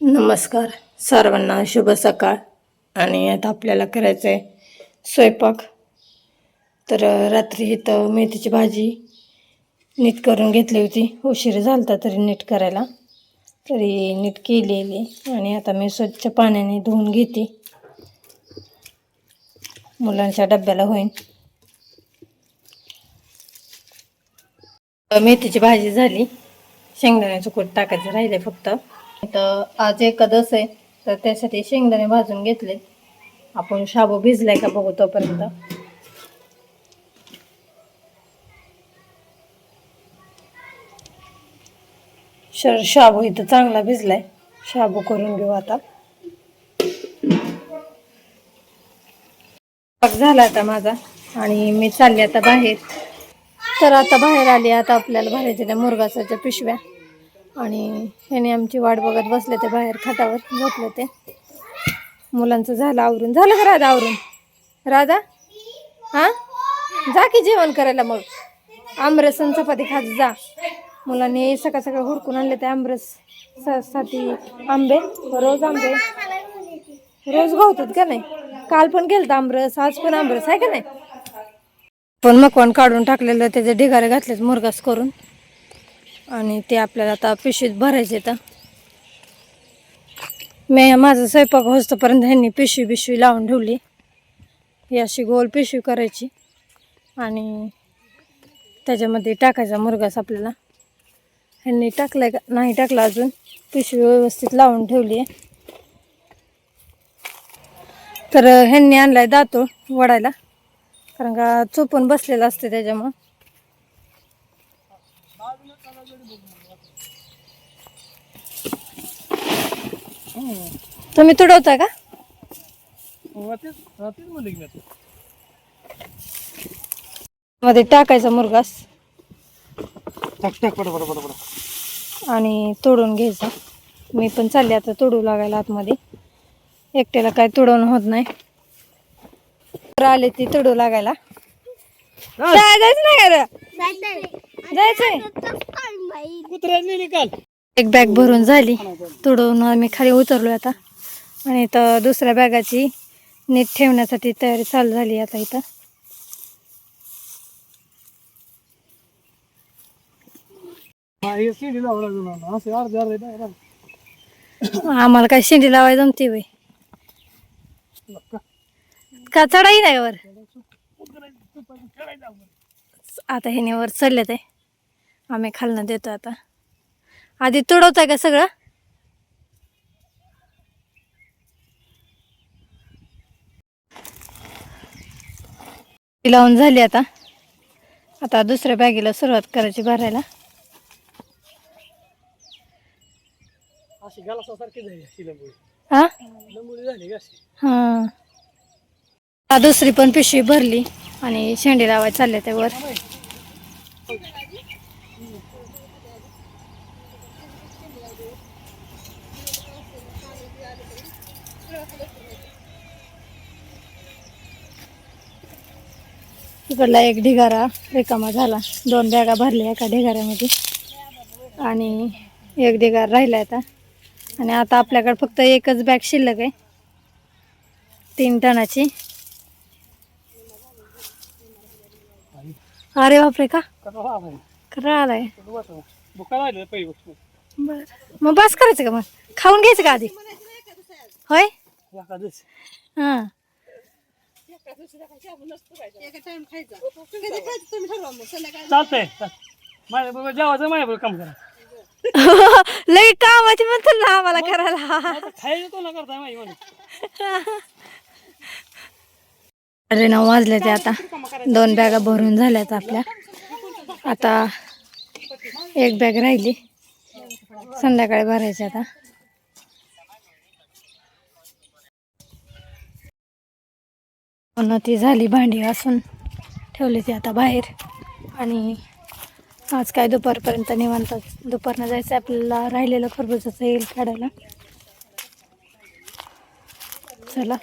नमस्कार. सर्वांना शुभ सकाळ. आणि आता आपल्याला करायचं आहे स्वयंपाक. तर रात्री इथं मेथीची भाजी नीट करून घेतली होती. उशीर झाला होता तरी नीट करायला. तरी नीट केलेली. आणि आता मी स्वच्छ पाण्याने धुवून घेते. मुलांच्या डब्याला होईन. मेथीची भाजी झाली. शेंगदाण्याचं कूट टाकायचं राहिले फक्त. तर आज एकादस आहे तर त्यासाठी शेंगदाणे भाजून घेतले. आपण शाबू भिजलाय का बघू तोपर्यंत. शर शाबू इथं चांगला भिजलाय. शाबू करून घेऊ आता. झाला आता माझा आणि मी चालले आता बाहेर. तर आता बाहेर आली आता आपल्याला भरायच्या त्या मुरगासाच्या पिशव्या. आणि ह्याने आमची वाट बघत बसले ते बाहेर खाटावर झोपले ते. मुलांचं झालं आवरून. झालं का राधा आवरून? राधा? हां? जा की जेवण करायला मग. आमरस आणि चपाती खात जा. मुलांनी सकाळ सकाळ हुडकून आणले ते आमरस सा- साठी आंबे. रोज आंबे. रोज गवतात का नाही? काल पण गेलता आमरस आज पण आमरस आहे का नाही? पण मकवान काढून टाकलेलं त्याचे ढिगारे घातलेत मुरगास करून. आणि ते आपल्याला आता पिशवीत भरायचे तर मी माझा स्वयंपाक होतोपर्यंत ह्यांनी पिशवी पिशवी लावून ठेवली. ही अशी गोल पिशवी करायची. आणि त्याच्यामध्ये टाकायचा मुरगास आपल्याला. ह्यांनी टाकलाय का? नाही टाकला अजून. पिशवी व्यवस्थित लावून ठेवली आहे. तर ह्यांनी आणलाय दातो वडायला. कारण का चोपून बसलेला असते त्याच्यामुळं. तुम्ही तुडवताय का? मध्ये टाकायचा मुरगास. टाक टाक पडा पडा पडा पडा आणि तोडून घ्यायचा. मी पण चालले आता तोडू लागायला आतमध्ये. एकट्याला काय तुडवणं होत नाही. तर आले ती तोडू लागायला. जायचं नाही का रे? जायचंय. कुत्र्या नेली काल. एक बॅग भरून झाली. तुडवून आम्ही खाली उतरलो आता. आणि इथं दुसऱ्या बॅगाची नीट ठेवण्यासाठी तयारी चालू झाली आता इथं. आम्हाला काय शेंडी लावायला जमते वय का चढाई नाही वर? आता हे वर चढले ते आम्ही खालनं देतो आता. आधी तुडवताय का सगळं? लावून झाली आता. आता दुसऱ्या बॅगेला सुरुवात करायची भरायला. हा? हां. दुसरी पण पिशवी भरली आणि शेंडी लावायला चालले ते इकडला एक ढिगारा रिकामा झाला. दोन बॅगा भरल्या एका ढिगाऱ्यामध्ये. आणि एक ढिगार राहिला आता. आणि आता आपल्याकडे फक्त एकच बॅग शिल्लक आहे. तीन टनाची. अरे बापरे का? खरं आलाय. बर. मग बस करायचं का मग? खाऊन घ्यायचं का आधी? होय? हां. चालतंय. चाल. माझ्या बरोबर जेवायचं माझ्या बरोबर काम करा. लई कामाची म्हणतो ना आम्हाला करायला. आता खायचं तो ना करताय माझी म्हणून अरे नऊ वाजले ते आता. दोन बॅगा भरून झाल्यात आपल्या. आता एक बॅग राहिली. संध्याकाळी भरायचे आता. ती झाली भांडी असून ठेवली ती आता बाहेर. आणि आज काय दुपारपर्यंत निवांत दुपारनं जायचं आपल्याला. राहिलेलं खरबुजाचं येईल काढायला. चला.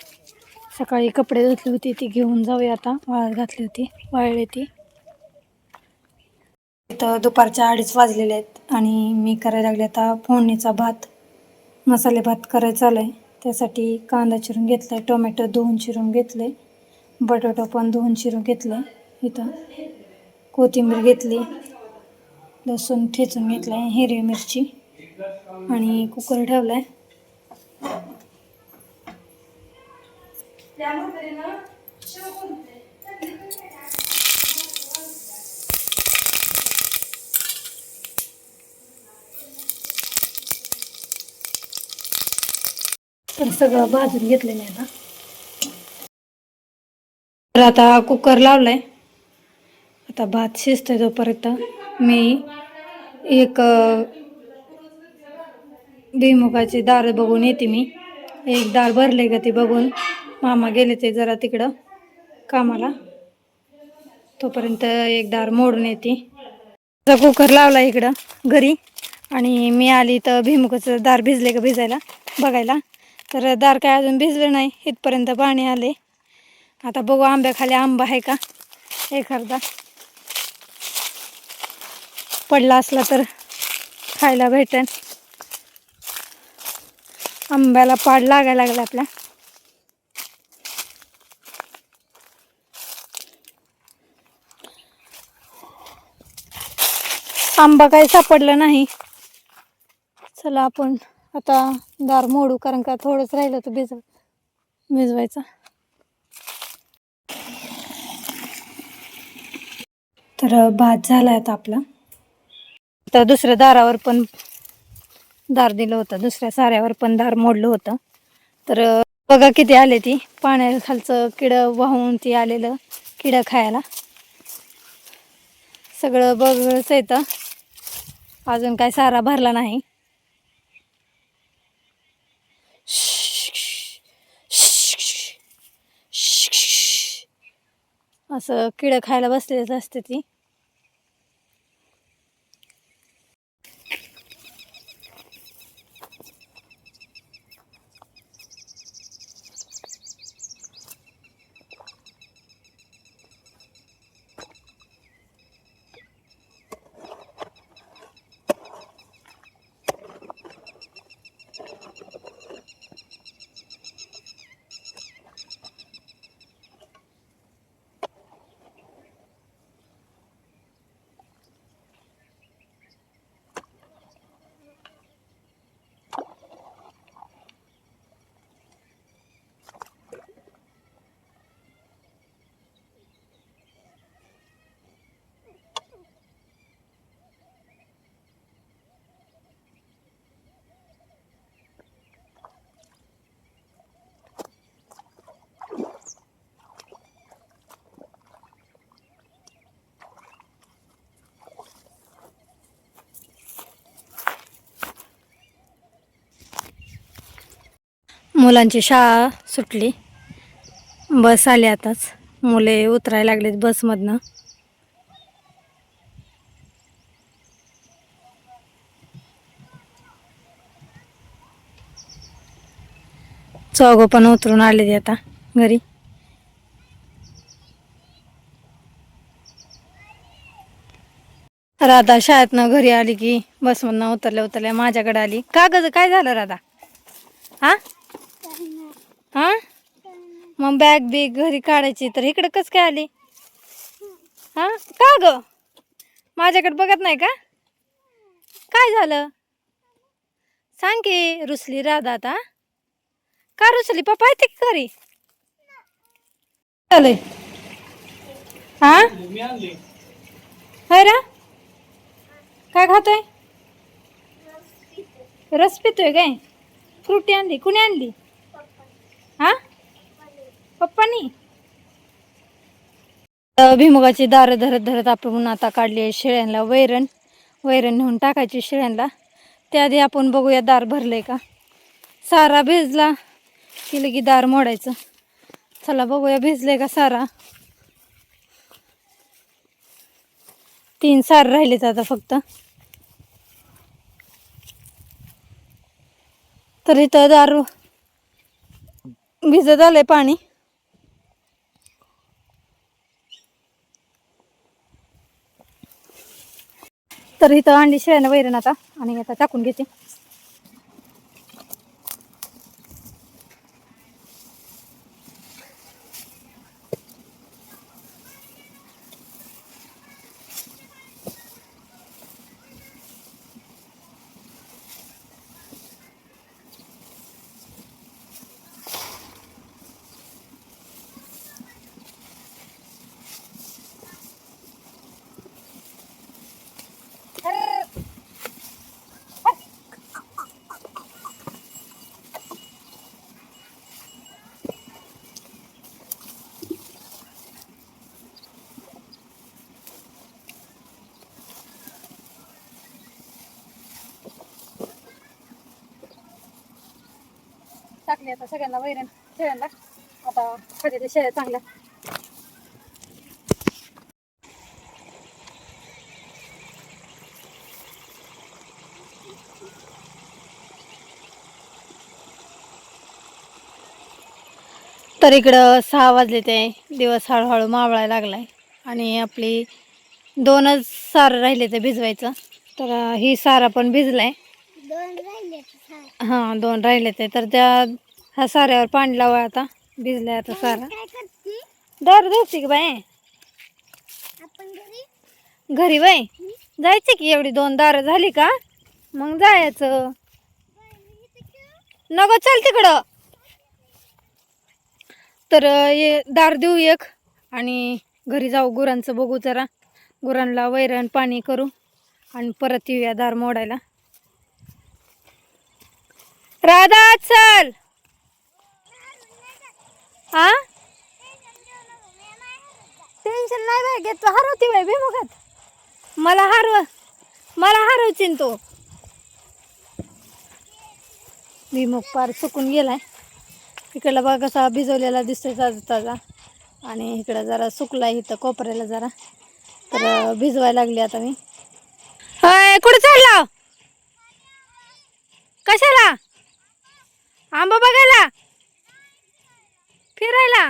सकाळी कपडे धुतली होती ती घेऊन जाऊया आता. वाळत घातली होती. वाळली ती. इथं दुपारच्या अडीच वाजलेले आहेत आणि मी करायला लागले आता फोडणीचा भात. मसाले भात करायचा चालू आहे त्यासाठी कांदा चिरून घेतला आहे टोमॅटो धुवून चिरून घेतलं आहे पण धुवून चिरून घेतलं आहे इथं कोथिंबीर घेतली लसूण ठेचून घेतलं आहे हिरवी मिरची आणि कुकर ठेवला आहे तर सगळं भाजून घेतलेलं आहे आता. तर आता कुकर लावलाय. आता भात शिजतोय तोपर्यंत मी एक भुईमुगाची दार बघून येते मी. एक दार भरले का ते बघून. मामा गेले ते जरा तिकडं कामाला. तोपर्यंत एक दार मोडून येते. कुकर लावला इकडं घरी. आणि मी आली तर भुईमुगाचं दार भिजले का भिजायला बघायला. तर दार काय अजून भिजलं नाही इथपर्यंत पाणी आले. आता बघू आंब्याखाली आंबा आहे का? एखादा. पडला असला तर खायला भेटेल आंब्याला पाड लागायला लागला आपल्या आंबा काही सापडला नाही. चला आपण आता दार मोडू कारण का थोडंच राहिलं तर भिजव भिजवायचं. तर भात झाला आता आपला. तर दुसऱ्या दारावर पण दार दिलं होतं. दुसऱ्या साऱ्यावर पण दार मोडलं होतं. तर बघा किती आले ती. पाण्याखालचं किडं वाहून ती आलेलं किडं खायला. सगळं बघच येतं अजून काय सारा भरला नाही. असं किडं खायला बसलेच असते ती. मुलांची शाळा सुटली. बस आली आताच. मुले उतरायला लागलेत बसमधनं. चौघं पण उतरून आले ते आता घरी. राधा शाळेतनं घरी आली की बसमधनं उतरल्या उतरल्या माझ्याकडे आली. का गज काय झालं राधा? हा हा? मग बॅग बिग घरी काढायची तर इकडे कस काय आली? हा? का ग? माझ्याकडे बघत नाही का? काय झालं? सांग की रुसली राधा आता. का रुसली? पप्पा येते की घरी? चालय हा? मी रा? काय खातोय? रस पितोय काय? फ्रुटी आणली. कुणी आणली? हा? पप्पानी? भिमुगाची दारं धरत धरत आपण आता काढली आहे शेळ्यांना वैरण. वैरण नेऊन टाकायची शेळ्यांना त्याआधी आपण बघूया दार भरलंय का? सारा भिजला की लगी दार मोडायचं. चला बघूया भिजले का सारा? तीन सार राहिलेत आता फक्त. तर इथं दारू भिजत आलंय पाणी. तर इथं अंडी शिळ्यानं वैरण आता आणि आता टाकून घेते. टाकली आता सगळ्यांना वैरण शेळ्यांना आता खाली ते शेळ्या चांगल्या. तर इकडं सहा वाजले ते दिवस हळूहळू मावळायला लागलाय. आणि आपली दोनच सार राहिले ते भिजवायचं. तर ही सारा पण भिजलाय. हां दोन राहिले ते. तर त्या ह्या साऱ्यावर पाणी लावा आता. भिजलाय आता सारा. दर द्यायची की बाय घरी? बाय जायची की एवढी दोन दारं झाली का? मग जायचं. नको चल तिकडं. तर ये दार देऊ एक आणि घरी जाऊ गुरांचं बघू जरा. गुरांना वैरण पाणी करू आणि परत येऊया दार मोडायला. राधा चल. हा टेन्शन नाही बाय घेत हरवती बाय बेमुखात. मला हरव मला हरवचिन तो. भीमुख पार चुकून गेलाय. इकडला बघा कसा भिजवलेला दिसतोय ताजा ताजा. आणि इकडं जरा सुकला इथं कोपऱ्याला जरा. तर भिजवायला लागली आता मी. होय कुठं चालला? कशाला? आंबा बघायला? फिरायला?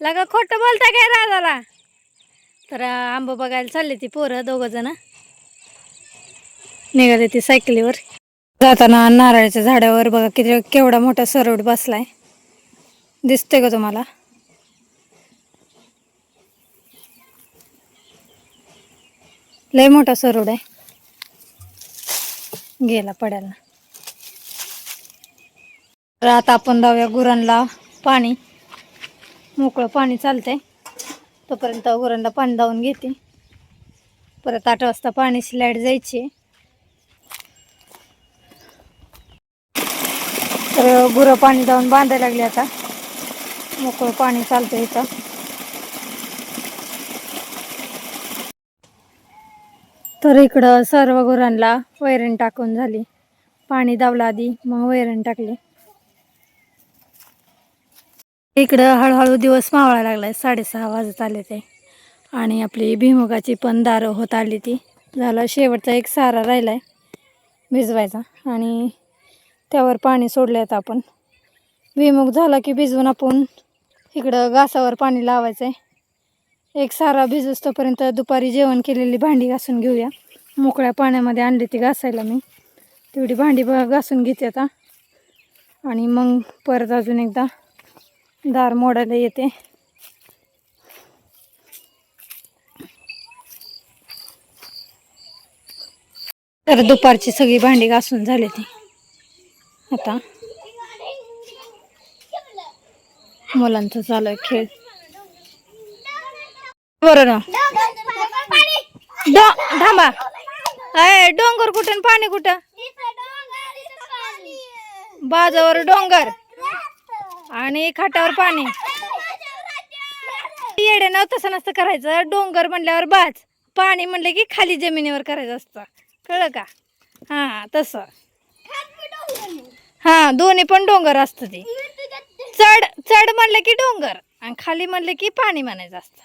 लगा खोटं बोलताय काय राजाला तर आंबा बघायला चालले ती पोरं दोघंजणं निघाले ती सायकलीवर. जाताना नारळाच्या झाडावर बघा किती केवढा मोठा सरोड बसलाय. दिसते का तुम्हाला? लय मोठा सरोड आहे. गेला पडायला. तर आता आपण जाऊया गुरांना पाणी. मोकळं पाणी चालतंय. तोपर्यंत गुरांना पाणी दावून घेते. परत आठ वाजता पाण्याची लाइट जायची. तर गुरं पाणी धावून बांधायला लागली आता. मोकळं पाणी चालतं इथं. तर इकडं सर्व गुरांना वैरण टाकून झाली. पाणी दावलं आधी मग वैरण टाकली. इकडं हळूहळू दिवस मावळायला लागलाय. साडेसहा वाजत आले ते. आणि आपली भिमुगाची पण दारं होत आली ती. झाला शेवटचा एक सारा राहिलाय भिजवायचा. आणि त्यावर पाणी सोडले आता आपण. भुईमुग झाला की भिजवून आपण इकडं घासावर पाणी लावायचं आहे एक सारा भिजूस तोपर्यंत दुपारी जेवण केलेली भांडी घासून घेऊया. मोकळ्या पाण्यामध्ये आणली ती घासायला मी. तेवढी भांडी ब- घासून घेते आता. आणि मग परत अजून एकदा दार मोडायला येते. तर दुपारची सगळी भांडी घासून झाली ती. आता मुलांचं चालू आहे खेळ. बरं ना. थांबा. अय डोंगर कुठं पाणी कुठं? बाजावर डोंगर. आणि खाटावर पाणी. येडे तसं नसतं करायचं. डोंगर म्हणल्यावर बाज. पाणी म्हणलं की खाली जमिनीवर करायचं असतं. कळलं का? हा तसं. हा दोन्ही पण डोंगर असतं ते. चढ चढ म्हणलं की डोंगर आणि खाली म्हणलं की पाणी म्हणायचं असतं.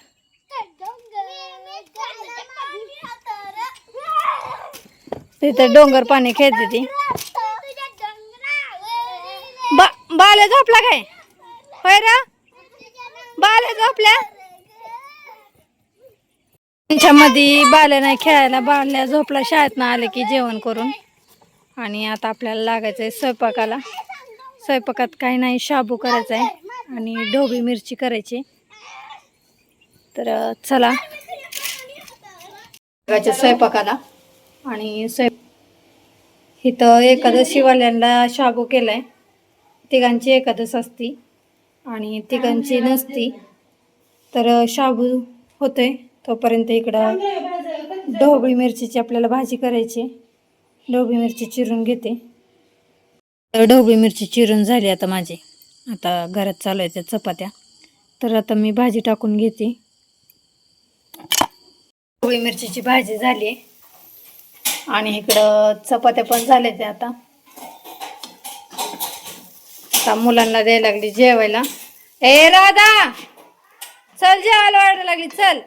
तिथं डोंगर पाणी खेळते ती. बा बाल्या झोपला काय? होय रा? बाल्या झोपल्या त्यांच्यामध्ये बाल्या नाही खेळायला बाल्या झोपला शाळेत आले की जेवण करून. आणि आता आपल्याला लागायचं आहे स्वयंपाकाला. स्वयंपाकात काही नाही शाबू करायचा आहे आणि ढोबी मिरची करायची. तर चला. लागायचं स्वयंपाकाला. आणि स्वयं इथं एकादशीवाल्यांना शाबू केलाय. तिघांची एकादश असती. आणि तिघांची नसती. तर शाबू होतोय तोपर्यंत इकडं ढोबळी मिरचीची आपल्याला भाजी करायची. ढोबळी मिरची चिरून घेते. तर ढोबळी मिरची चिरून झाली आता माझी. आता घरात चालू आहे त्या चपात्या. तर आता मी भाजी टाकून घेते. ढोबळी मिरचीची भाजी झाली. आहे आणि इकडं चपात्या पण झाल्या त्या आता. आता मुलांना द्यायला लागली जेवायला. ए राधा! चल जेवायला वाढायला लागली चल.